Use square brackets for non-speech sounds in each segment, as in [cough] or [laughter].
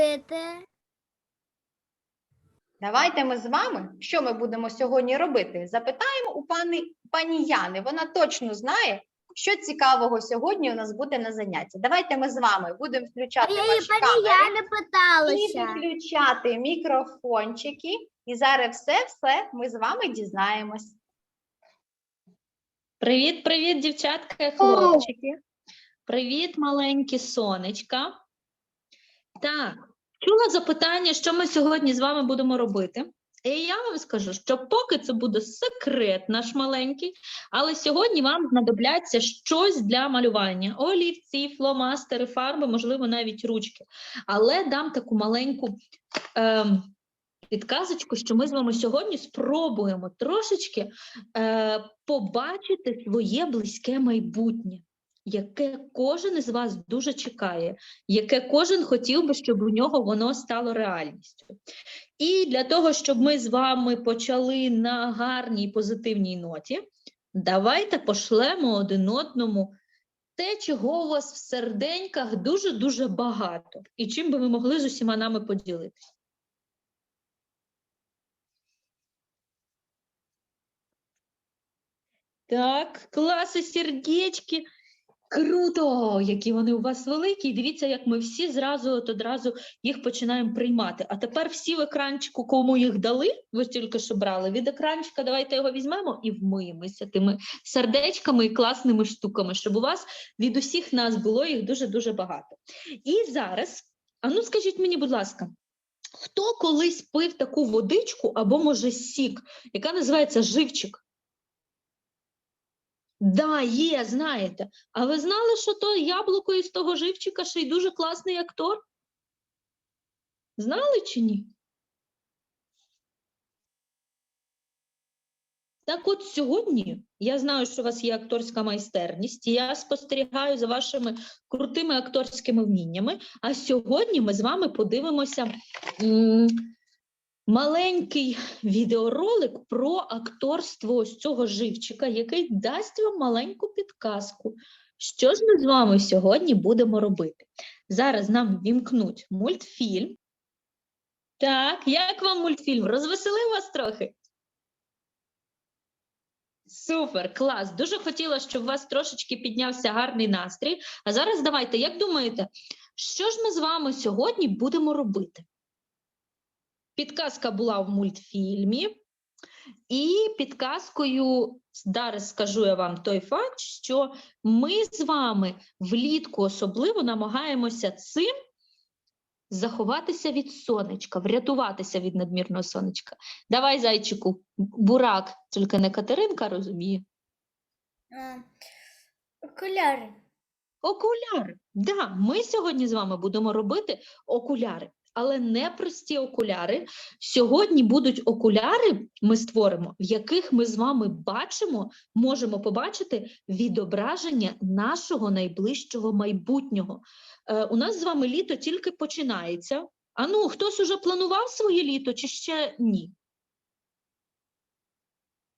робити? Давайте ми з вами, що ми будемо сьогодні робити? Запитаємо у пані, пані Яни. Вона точно знає, що цікавого сьогодні у нас буде на занятті. Давайте ми з вами будемо включати я ваші пані камери Яни і питалася. виключати мікрофончики. І зараз все-все ми з вами дізнаємось. Привіт, привіт, дівчатка і хлопчики. Привіт, маленькі сонечка. Так, чула запитання, що ми сьогодні з вами будемо робити. І я вам скажу, що поки це буде секрет наш маленький, але сьогодні вам знадобляться щось для малювання: олівці, фломастери, фарби, можливо, навіть ручки. Але дам таку маленьку ем, підказочку, що ми з вами сьогодні спробуємо трошечки е, побачити своє близьке майбутнє, яке кожен із вас дуже чекає, яке кожен хотів би, щоб у нього воно стало реальністю. І для того, щоб ми з вами почали на гарній позитивній ноті, давайте пошлемо один одному те, чого у вас в серденьках дуже-дуже багато, і чим би ви могли з усіма нами поділитися. Так, класи, сердечки. Круто, які вони у вас великі. Дивіться, як ми всі зразу от одразу їх починаємо приймати. А тепер всі в екранчику, кому їх дали, ви тільки що брали від екранчика, давайте його візьмемо і вмиємося тими сердечками і класними штуками, щоб у вас від усіх нас було їх дуже-дуже багато. І зараз, а ну скажіть мені, будь ласка, хто колись пив таку водичку або, може, сік, яка називається живчик? Да, є, знаєте. А ви знали, що то яблуко із того живчика ще й дуже класний актор? Знали чи ні? Так от сьогодні я знаю, що у вас є акторська майстерність, і я спостерігаю за вашими крутими акторськими вміннями. А сьогодні ми з вами подивимося маленький відеоролик про акторство ось цього живчика, який дасть вам маленьку підказку. Що ж ми з вами сьогодні будемо робити? Зараз нам вімкнуть мультфільм. Так, як вам мультфільм? Розвеселив вас трохи? Супер, клас. Дуже хотіла, щоб у вас трошечки піднявся гарний настрій. А зараз давайте, як думаєте, що ж ми з вами сьогодні будемо робити? Підказка була в мультфільмі, і підказкою зараз скажу я вам той факт, що ми з вами влітку особливо намагаємося цим заховатися від сонечка, врятуватися від надмірного сонечка. Давай, зайчику, бурак, тільки не Катеринка розуміє. Окуляри. Окуляри. Да, ми сьогодні з вами будемо робити окуляри, але не прості окуляри. Сьогодні будуть окуляри, ми створимо, в яких ми з вами бачимо, можемо побачити відображення нашого найближчого майбутнього. Е, у нас з вами літо тільки починається. А ну, хтось уже планував своє літо чи ще ні?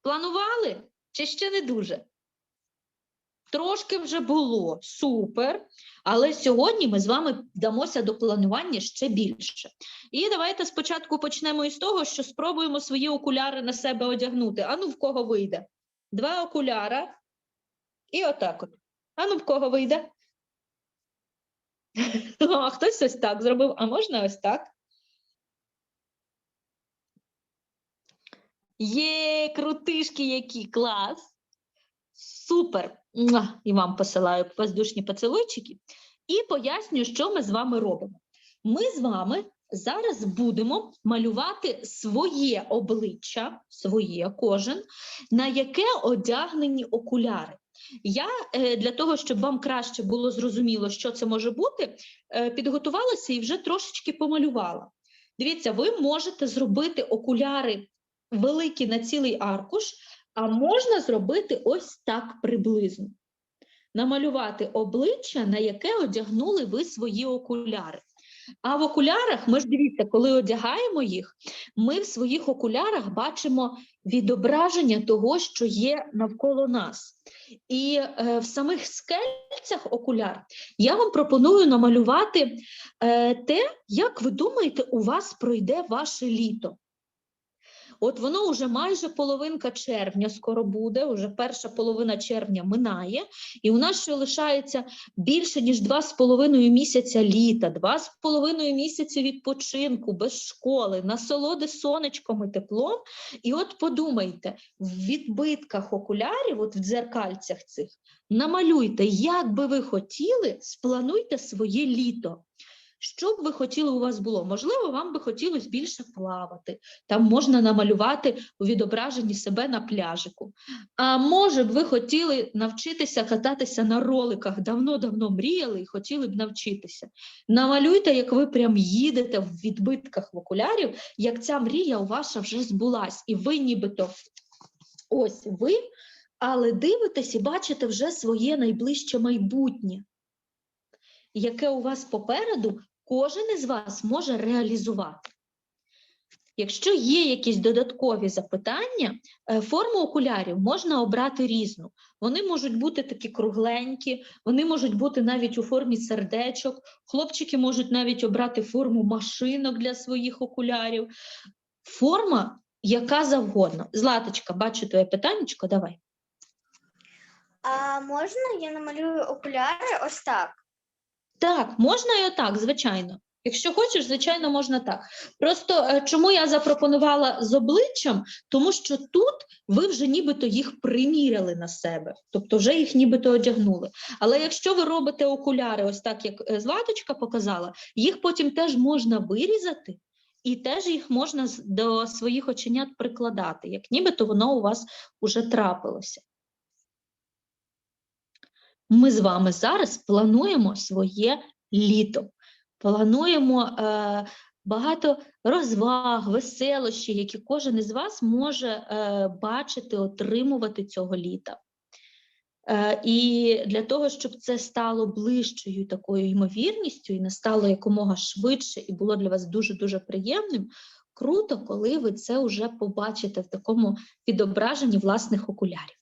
Планували чи ще не дуже? Трошки вже було, супер. Але сьогодні ми з вами вдамося до планування ще більше. І давайте спочатку почнемо із того, що спробуємо свої окуляри на себе одягнути. Ану, в кого вийде? Два окуляра. І отак от. Ану, в кого вийде? [laughs] А хтось ось так зробив, а можна ось так? Є, крутишки які, клас. Супер! І вам посилаю воздушні поцілуйчики. І поясню, що ми з вами робимо. Ми з вами зараз будемо малювати своє обличчя, своє кожен, на яке одягнені окуляри. Я е, для того, щоб вам краще було зрозуміло, що це може бути, е, підготувалася і вже трошечки помалювала. Дивіться, ви можете зробити окуляри великі на цілий аркуш, а можна зробити ось так приблизно. Намалювати обличчя, на яке одягнули ви свої окуляри. А в окулярах, ми ж дивіться, коли одягаємо їх, ми в своїх окулярах бачимо відображення того, що є навколо нас. І е, в самих скельцях окуляр я вам пропоную намалювати е, те, як ви думаєте, у вас пройде ваше літо. От воно вже майже половинка червня скоро буде, вже перша половина червня минає, і у нас ще лишається більше ніж два з половиною місяця літа, два з половиною місяці відпочинку без школи, насолоди сонечком і теплом. І от подумайте, в відбитках окулярів, от в дзеркальцях цих, намалюйте, як би ви хотіли, сплануйте своє літо. Що б ви хотіли у вас було? Можливо, вам би хотілося більше плавати. Там можна намалювати у відображенні себе на пляжику. А може б ви хотіли навчитися кататися на роликах, давно-давно мріяли і хотіли б навчитися. Намалюйте, як ви прям їдете в відбитках в окулярів, як ця мрія у ваша вже збулась, і ви нібито ось ви, але дивитесь і бачите вже своє найближче майбутнє, яке у вас попереду кожен із вас може реалізувати. Якщо є якісь додаткові запитання, е, форму окулярів можна обрати різну. Вони можуть бути такі кругленькі, вони можуть бути навіть у формі сердечок. Хлопчики можуть навіть обрати форму машинок для своїх окулярів. Форма яка завгодно. Златочка, бачу твоє питаннячко, давай. А можна я намалюю окуляри ось так? Так, можна і отак, звичайно. Якщо хочеш, звичайно, можна так. Просто е, чому я запропонувала з обличчям, тому що тут ви вже нібито їх приміряли на себе, тобто вже їх нібито одягнули. Але якщо ви робите окуляри, ось так як е, Златочка показала, їх потім теж можна вирізати. І теж їх можна до своїх оченят прикладати, як нібито воно у вас уже трапилося. Ми з вами зараз плануємо своє літо. Плануємо е, багато розваг, веселощів, які кожен із вас може е, бачити, отримувати цього літа. Е, і для того, щоб це стало ближчою такою ймовірністю і не стало якомога швидше, і було для вас дуже-дуже приємним, круто, коли ви це вже побачите в такому відображенні власних окулярів.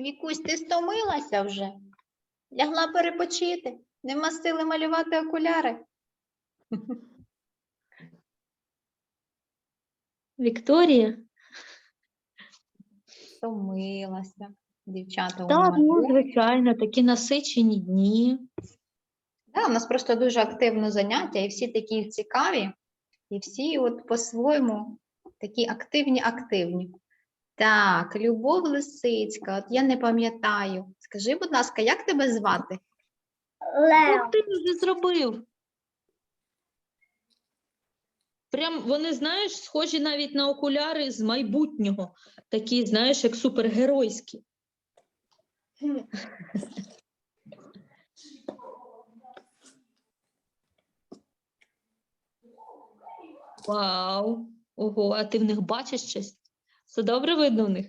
Вікусь, ти стомилася вже? Лягла перепочити? Нема сили малювати окуляри? [laughs] Вікторія? Стомилася. Дівчата Так, ну, звичайно, такі насичені дні. Да, у нас просто дуже активне заняття, і всі такі цікаві, і всі от по-своєму такі активні-активні. Так, Любов Лисицька, от я не пам'ятаю. Скажи, будь ласка, як тебе звати? Лео. Ти вже зробив. Прям вони, знаєш, схожі навіть на окуляри з майбутнього. Такі, знаєш, як супергеройські. Вау! Ого, а ти в них бачиш щось? Все добре видно в них?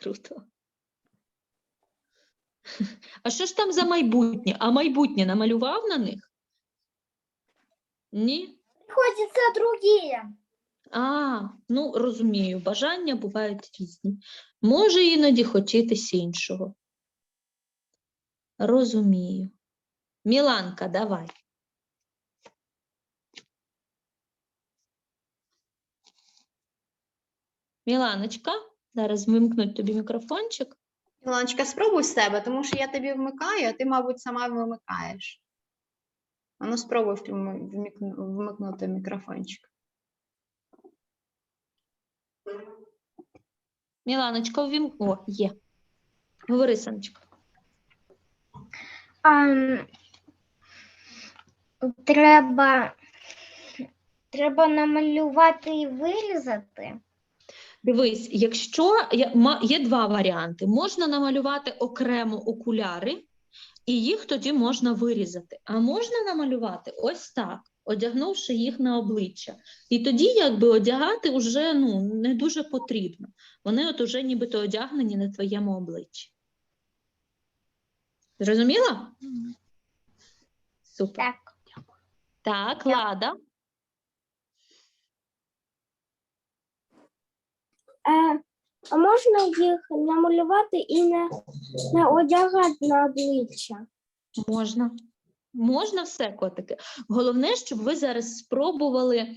Круто. А що ж там за майбутнє? А майбутнє намалював на них? Ні? Хочется другие. А, ну розумію, бажання бувають різні. Може іноді хотітися іншого. Розумію. Міланка, давай. Міланочка, зараз вимкнуть тобі мікрофончик. Ілоночка, спробуй себе, тому що я тобі вмикаю, а ти, мабуть, сама вимикаєш. А ну, спробуй вмикнути мікрофончик. Міланочка, ввім... О, є. Говори, Саночка. Ам, треба, треба намалювати і вирізати. Дивись, якщо є, два варіанти, можна намалювати окремо окуляри і їх тоді можна вирізати. А можна намалювати ось так, одягнувши їх на обличчя. І тоді якби одягати вже ну, не дуже потрібно. Вони от уже нібито одягнені на твоєму обличчі. Зрозуміла? Супер. Так. Так, Лада. Е, а можна їх намалювати і не, не одягати на обличчя? Можна. Можна все, котики. Головне, щоб ви зараз спробували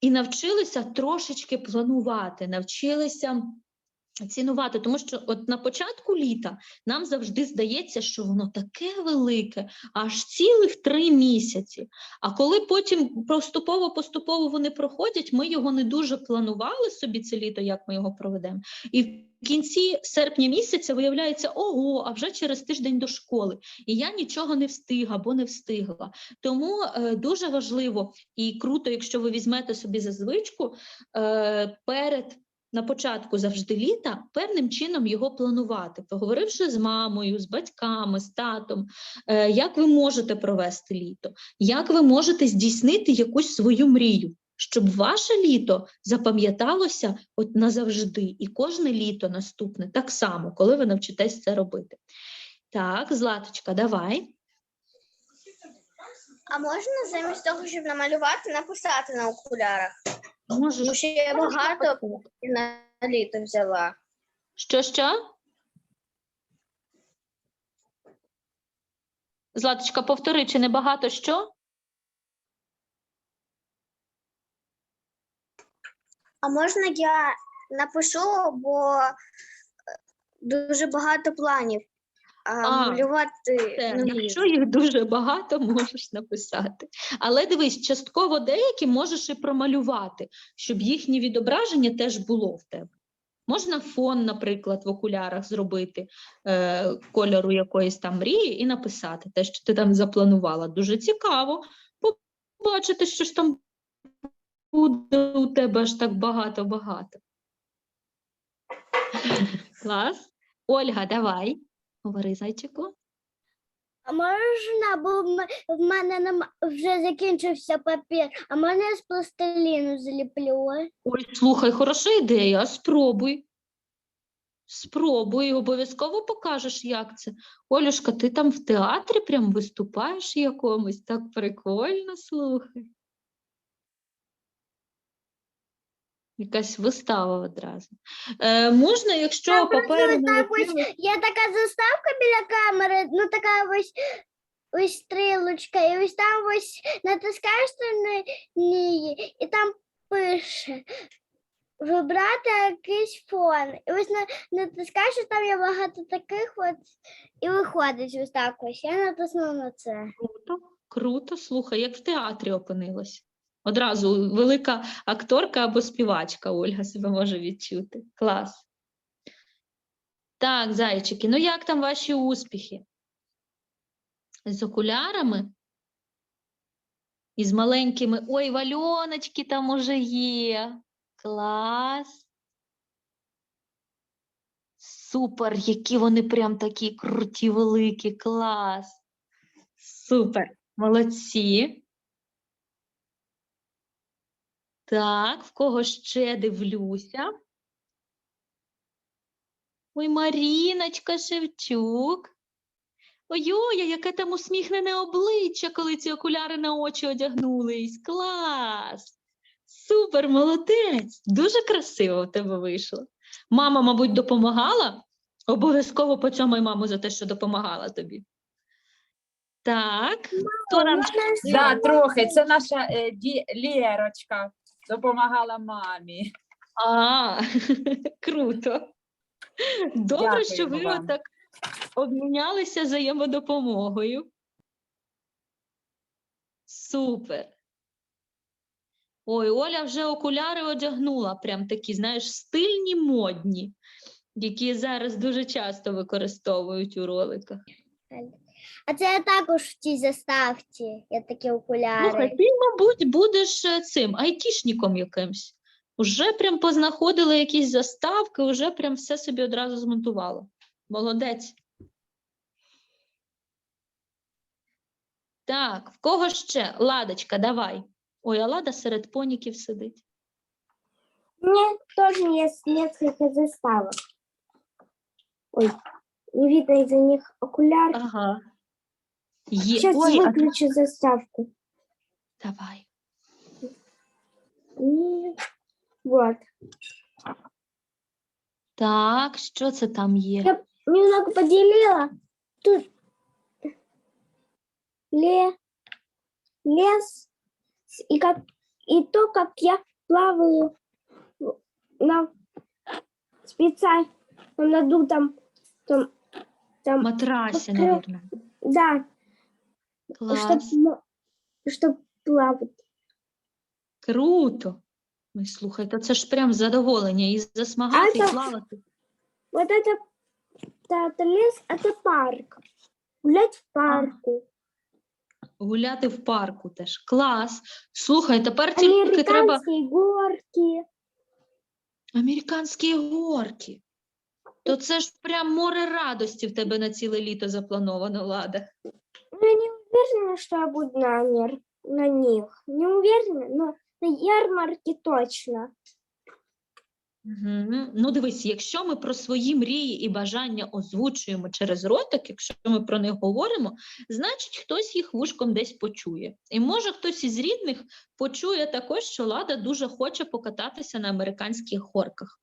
і навчилися трошечки планувати, навчилися цінувати, тому що от на початку літа нам завжди здається, що воно таке велике, аж цілих три місяці. А коли потім поступово-поступово вони проходять, ми його не дуже планували собі це літо, як ми його проведемо. І в кінці серпня місяця виявляється, ого, а вже через тиждень до школи. І я нічого не встигла або не встигла. Тому е, дуже важливо і круто, якщо ви візьмете собі за звичку е, перед. На початку завжди літа певним чином його планувати, поговоривши з мамою, з батьками, з татом, е, як ви можете провести літо, як ви можете здійснити якусь свою мрію, щоб ваше літо запам'яталося от назавжди, і кожне літо наступне так само, коли ви навчитесь це робити. Так, Златочка, давай. А можна замість того, щоб намалювати, написати на окулярах? Тому що я багато на літо взяла. Що що? Златочка, повтори, чи не багато що? А можна я напишу, бо е, дуже багато планів. А, малювати Це, якщо їх дуже багато, [laughs] можеш написати. Але дивись, частково деякі можеш і промалювати, щоб їхнє відображення теж було в тебе. Можна фон, наприклад, в окулярах зробити е, кольору якоїсь там мрії і написати те, що ти там запланувала. Дуже цікаво побачити, що ж там буде у тебе аж так багато-багато. [laughs] Клас. Ольга, давай. Говори, зайчику. А можна, бо в мене вже закінчився папір, а можна я з пластиліну зліплю? Ой, слухай, хороша ідея, спробуй. Спробуй, обов'язково покажеш, як це. Олюшка, ти там в театрі прям виступаєш якомусь, так прикольно, слухай. Якась вистава одразу. Е, можна, якщо паперу не ось Є така заставка біля камери, ну така ось ось стрілочка, і ось там ось натискаєш на неї, і там пише вибрати якийсь фон. І ось на, натискаєш, і там є багато таких от, і виходить ось так ось. Я натиснула на це. Круто, круто, слухай, як в театрі опинилась. Одразу велика акторка або співачка Ольга себе може відчути. Клас. Так, зайчики, ну як там ваші успіхи? З окулярами? І з маленькими. Ой, вальоночки там уже є. Клас. Супер, які вони прям такі круті, великі, клас. Супер, молодці. Так, в кого ще дивлюся? Ой, Маріночка Шевчук. Ой-ой, яке там усміхнене обличчя, коли ці окуляри на очі одягнулись. Клас! Супер, молодець! Дуже красиво в тебе вийшло. Мама, мабуть, допомагала? Обов'язково поцьомай маму за те, що допомагала тобі. Так, хто нам Да, трохи. Це наша е, ді, Лєрочка допомагала мамі. А, [laughs] круто. Добре, що ви вам. отак обмінялися взаємодопомогою. Супер. Ой, Оля вже окуляри одягнула, прям такі, знаєш, стильні модні, які зараз дуже часто використовують у роликах. А це я також в цій заставці. Я такі окуляри. Слухай, ти, мабуть, будеш е, цим айтішником якимсь. Уже прям познаходила якісь заставки, уже прям все собі одразу змонтувала. Молодець. Так, в кого ще? Ладочка, давай. Ой, а лада серед поніків сидить. Меня тоже есть несколько заставок. Ой, не видно из-за них окуляр. Ага. Є. Сейчас Ой, а выключу заставку. давай. И вот. Так, що це там є? Я немного поделила. Тут ле, лес и как и то, как я плаваю в- на специальном надутом там, там Матрасі, Покрив- мабуть. да, Клас. чтобы чтоб плавать. Круто. Ой, слухай, та це ж прям задоволення і засмагати, і це- плавати. Вот это, да, это лес, это парк. Гулять в парку. Гуляти в парку теж. Клас. Слухай, тепер тільки треба Американские горки. американські горки. То це ж прям море радості в тебе на ціле літо заплановано, Лада. Ну, я не уверена, что я буду на, на них. Не уверена, но на ярмарке точно. Ну, дивись, якщо ми про свої мрії і бажання озвучуємо через ротик, якщо ми про них говоримо, значить хтось їх вушком десь почує. І може хтось із рідних почує також, що Лада дуже хоче покататися на американських горках.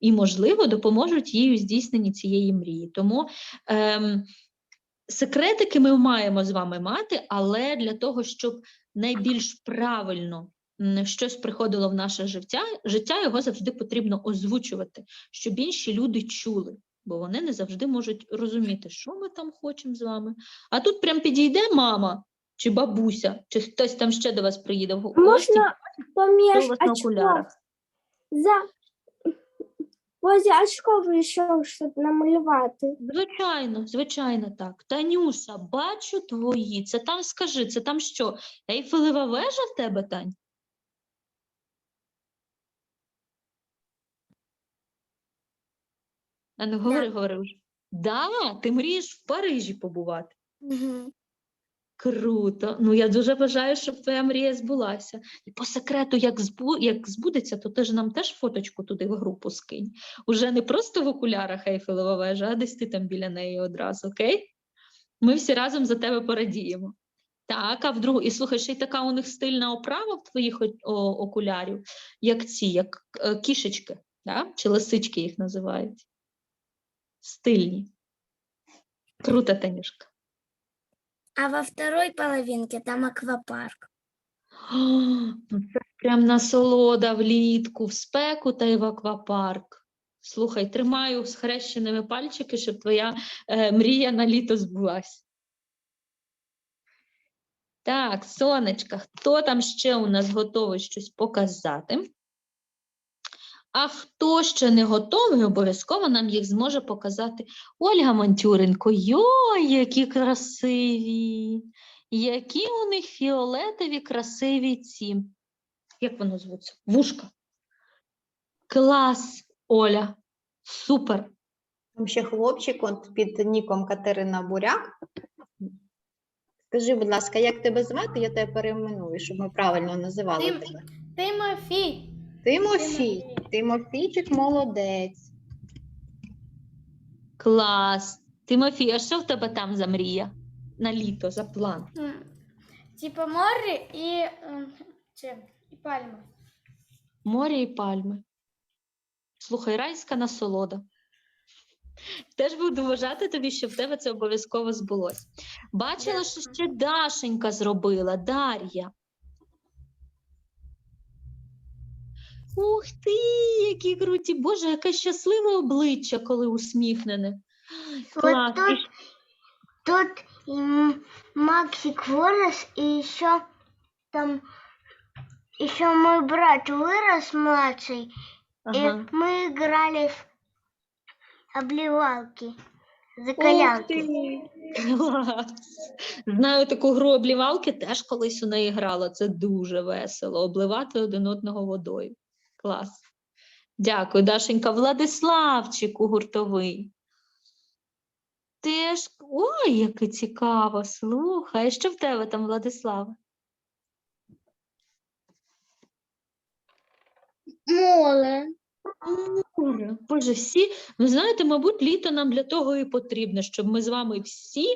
І, можливо, допоможуть їй у здійсненні цієї мрії. Тому ем, секретики ми маємо з вами мати, але для того, щоб найбільш правильно щось приходило в наше життя, життя його завжди потрібно озвучувати, щоб інші люди чули, бо вони не завжди можуть розуміти, що ми там хочемо з вами. А тут прям підійде мама чи бабуся, чи хтось там ще до вас приїде в гості, Можно хто у помеж вас на окулярах. очков за возле очков еще что-то намалевать. Звичайно, звичайно, так. Танюша, бачу твої. Це там скажи, це там що? Ейфелева вежа в тебе, Тань? А ну говори, говори вже. Да, ти мрієш в Парижі побувати. Круто. Ну я дуже бажаю, щоб твоя мрія збулася. І по секрету, як збу... як збудеться, то ти ж нам теж фоточку туди в групу скинь. Уже не просто в окулярах Ейфелева вежа, а десь ти там біля неї одразу, окей? Ми всі разом за тебе порадіємо. Так, а в другу, і слухай, ще й така у них стильна оправа в твоїх окулярів, як ці, як е, кішечки, да? чи лисички їх називають. Стильні. Круто, Танюшка. А во второй половинке там аквапарк. [gasps] Ну Це прям насолода влітку, в спеку та й в аквапарк. Слухай, тримаю схрещеними пальчики, щоб твоя е, мрія на літо збулась. Так, сонечка, хто там ще у нас готовий щось показати? А хто ще не готовий, обов'язково нам їх зможе показати Ольга Монтюренко. Йой, які красиві! Які у них фіолетові красиві ці. Як воно звуться? Вушка. Клас, Оля. Супер. Там ще хлопчик от під ніком Катерина Буряк. Скажи, будь ласка, як тебе звати? Я тебе перейменую, щоб ми правильно називали Тим- тебе. Тимофій. Тимофій. Тимофійчик молодець. Клас. Тимофій, а що в тебе там за мрія? На літо, за план. Типа море і, це, і пальма. Море і пальми. Слухай, райська насолода. Теж буду вважати тобі, що в тебе це обов'язково збулось. Бачила, що ще Дашенька зробила, Дар'я. Ух ти, які круті! Боже, яке щасливе обличчя, коли усміхнене. Клас. І тут, тут м, Максик вырос, и еще там еще мой брат вырос младший, Ага. и мы играли в обливалки, закалялки. Клас. Знаю таку гру облівалки, теж колись у неї грала. Це дуже весело. Обливати один одного водою. Клас. Дякую, Дашенька. Владиславчику гуртовий. Теж. Ой, яке цікаво. Слухай, що в тебе там, Владислава? Море. Море. Боже, всі, ви знаєте, мабуть, літо нам для того і потрібно, щоб ми з вами всі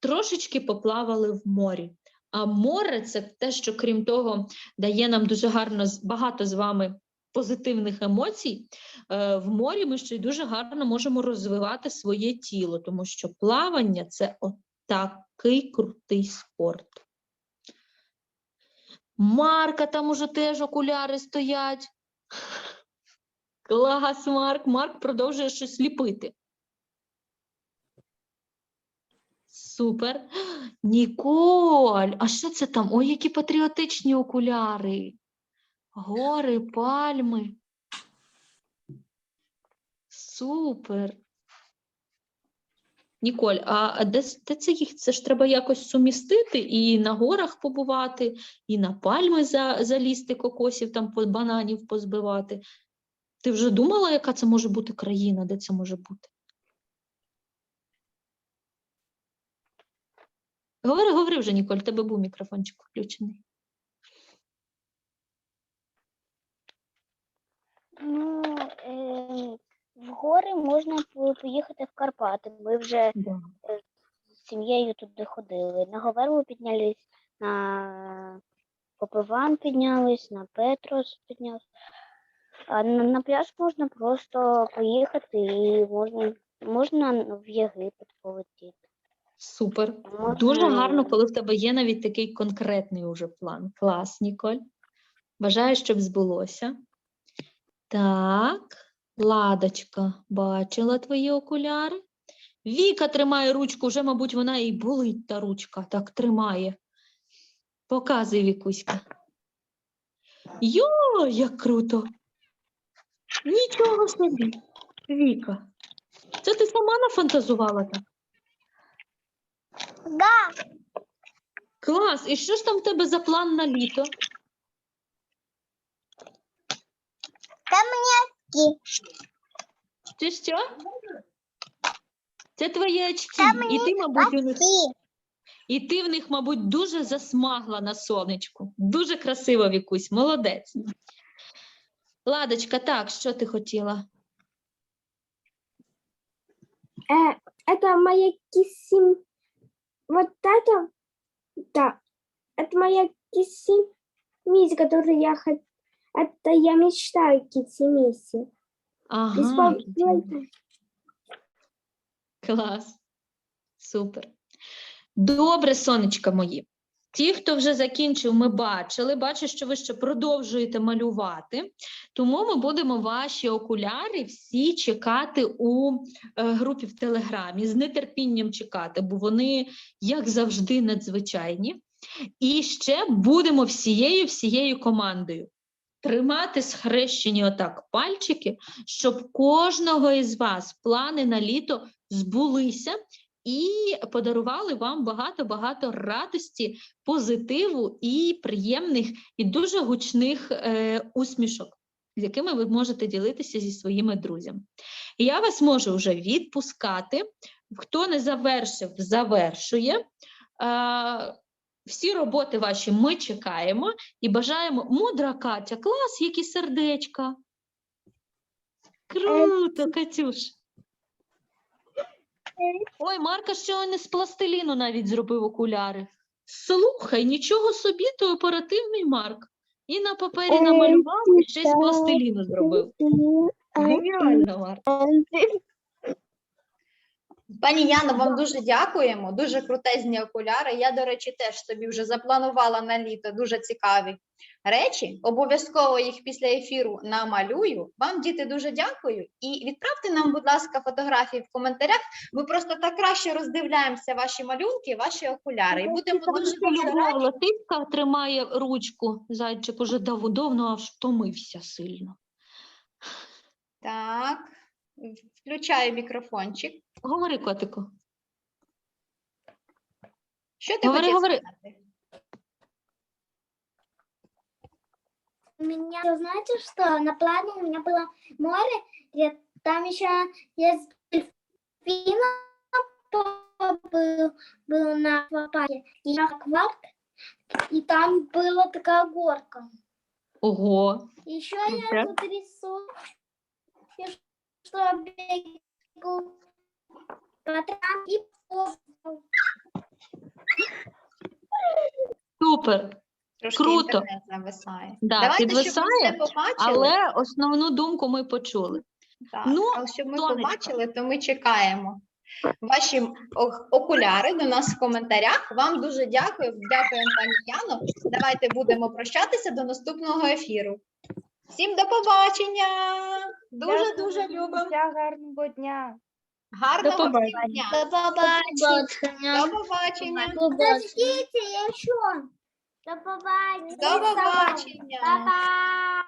трошечки поплавали в морі. А море це те, що крім того, дає нам дуже гарно багато з вами позитивних емоцій. Е, В морі ми ще й дуже гарно можемо розвивати своє тіло, тому що плавання це отакий крутий спорт. Марка, там уже теж окуляри стоять. Клас, Марк. Марк продовжує щось ліпити. Супер. Ніколь, а що це там? Ой, які патріотичні окуляри. Гори, пальми. Супер. Ніколь, а де, де це їх? Це ж треба якось сумістити і на горах побувати, і на пальми за, залізти кокосів, там бананів позбивати. Ти вже думала, яка це може бути країна, де це може бути? Говори, говори вже, Ніколь, тебе був мікрофончик включений. Ну, е, в гори можна поїхати в Карпати. Ми вже з сім'єю туди ходили. На Говерлу піднялись, на Попиван піднялись, на Петрос піднялись. А на, на пляж можна просто поїхати і можна, можна в Єгипет полетіти. Супер. Дуже гарно, коли в тебе є навіть такий конкретний уже план. Клас, Ніколь. Бажаю, щоб збулося. Так, Ладочка, бачила твої окуляри. Віка тримає ручку, вже, мабуть, вона і болить та ручка. Так тримає. Показуй, Вікуська. Йо, як круто! Нічого собі. Віка. Це ти сама нафантазувала так? Да. Клас! І що ж там в тебе за план на літо? Чи що? Це твої очки. І ти, мабуть, у них, і ти в них, мабуть, дуже засмагла на сонечку. Дуже красиво, Вікусь, молодець. Ладочка, так, що ти хотіла? Э, это моя кисим. Вот это, да, это моя кисимиси, которую я хочу. Это я мечтаю кисимиси. Ага, клас. Супер. Добре, сонечка мої. Ті, хто вже закінчив, ми бачили. Бачу, що ви ще продовжуєте малювати. Тому ми будемо ваші окуляри всі чекати у е, групі в Телеграмі, з нетерпінням чекати, бо вони, як завжди, надзвичайні. І ще будемо всією всією командою тримати схрещені отак пальчики, щоб кожного із вас плани на літо збулися і подарували вам багато-багато радості, позитиву і приємних і дуже гучних е, усмішок, з якими ви можете ділитися зі своїми друзями. Я вас можу вже відпускати. Хто не завершив, завершує. Всі роботи ваші ми чекаємо і бажаємо мудра Катя, клас, які сердечка. Круто, Катюш. Ой, Марка щойно з пластиліну навіть зробив окуляри. Слухай, нічого собі, то оперативний Марк. І на папері намалював, і ще з пластиліну зробив. Геніально, Марк. Пані Яно, вам дуже дякуємо. Дуже крутезні окуляри. Я, до речі, теж собі вже запланувала на літо дуже цікаві речі. Обов'язково їх після ефіру намалюю. Вам, діти, дуже дякую. І відправте нам, будь ласка, фотографії в коментарях. Ми просто так краще роздивляємося ваші малюнки, ваші окуляри. І будемо дуже дуже раді. Латиська тримає ручку. Зайчик уже дав давно аж втомився сильно. Так, включаю мікрофончик. Говори, котику. Що ти Говори, хотів говори. сказати? У меня, знаете что, на плане у меня было море, где там еще есть дельфина был, был на аквапарке. И аквапарк, и там была такая горка. Ого. Еще Супер. я тут рисую, и что бегу по траве и. Супер. Трошки Круто. інтернет. Да, Давайте, щоб ми підвисає, все побачили. Але основну думку ми почули. Так, Ну, але щоб ми сонечко. побачили, то ми чекаємо. Ваші окуляри до нас в коментарях. Вам дуже дякую. Дякую, пані Яно. Давайте будемо прощатися до наступного ефіру. Всім до побачення! Дуже дуже любимо. Гарного дня. Гарного всім побачення. дня. До побачення. До побачення. До побачення. До побачення. До побачення. Па-па.